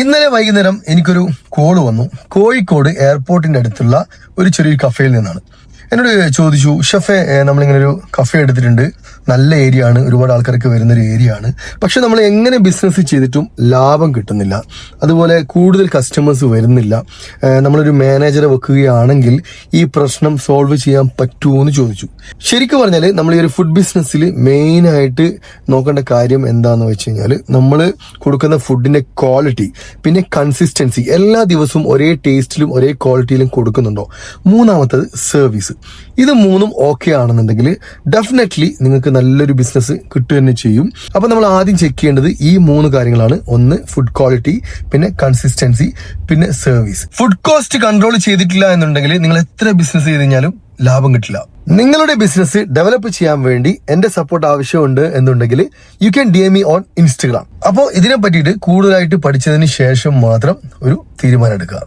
ഇന്നലെ വൈകുന്നേരം എനിക്കൊരു കോൾ വന്നു. കോഴിക്കോട് എയർപോർട്ടിന്റെ അടുത്തുള്ള ഒരു ചെറിയൊരു കഫേയിൽ നിന്നാണ്. എന്നോട് ചോദിച്ചു ഷെഫെ നമ്മളിങ്ങനെ ഒരു കഫേ എടുത്തിട്ടുണ്ട്. നല്ല ഏരിയ ആണ്. ഒരുപാട് ആൾക്കാർക്ക് വരുന്ന ഒരു ഏരിയ ആണ്. പക്ഷെ നമ്മൾ എങ്ങനെ ബിസിനസ് ചെയ്തിട്ടും ലാഭം കിട്ടുന്നില്ല. അതുപോലെ കൂടുതൽ കസ്റ്റമേഴ്സ് വരുന്നില്ല. നമ്മളൊരു മാനേജറെ വെക്കുകയാണെങ്കിൽ ഈ പ്രശ്നം സോൾവ് ചെയ്യാൻ പറ്റുമോ എന്ന് ചോദിച്ചു. ശരിക്കും പറഞ്ഞാൽ നമ്മൾ ഈ ഒരു ഫുഡ് ബിസിനസ്സിൽ മെയിൻ ആയിട്ട് നോക്കേണ്ട കാര്യം എന്താണെന്ന് വെച്ച് കഴിഞ്ഞാൽ നമ്മൾ കൊടുക്കുന്ന ഫുഡിന്റെ ക്വാളിറ്റി പിന്നെ കൺസിസ്റ്റൻസി എല്ലാ ദിവസവും ഒരേ ടേസ്റ്റിലും ഒരേ ക്വാളിറ്റിയിലും കൊടുക്കുന്നുണ്ടോ? മൂന്നാമത്തത് സർവീസ് ഇത് മൂന്നും ഓക്കെ ആണെന്നുണ്ടെങ്കിൽ ഡെഫിനറ്റ്ലി നിങ്ങൾക്ക് നല്ലൊരു ബിസിനസ് കിട്ടുക തന്നെ ചെയ്യും. അപ്പൊ നമ്മൾ ആദ്യം ചെക്ക് ചെയ്യേണ്ടത് ഈ മൂന്ന് കാര്യങ്ങളാണ്. ഒന്ന് ഫുഡ് ക്വാളിറ്റി പിന്നെ കൺസിസ്റ്റൻസി പിന്നെ സർവീസ് ഫുഡ് കോസ്റ്റ് കൺട്രോൾ ചെയ്തിട്ടില്ല എന്നുണ്ടെങ്കിൽ നിങ്ങൾ എത്ര ബിസിനസ് ചെയ്ത് കഴിഞ്ഞാലും ലാഭം കിട്ടില്ല. നിങ്ങളുടെ ബിസിനസ് ഡെവലപ്പ് ചെയ്യാൻ വേണ്ടി എന്റെ സപ്പോർട്ട് ആവശ്യമുണ്ട് എന്നുണ്ടെങ്കിൽ you can D M E on Instagram അപ്പോൾ ഇതിനെ പറ്റിയിട്ട് കൂടുതലായിട്ട് പഠിച്ചതിന് ശേഷം മാത്രം ഒരു തീരുമാനം എടുക്കുക.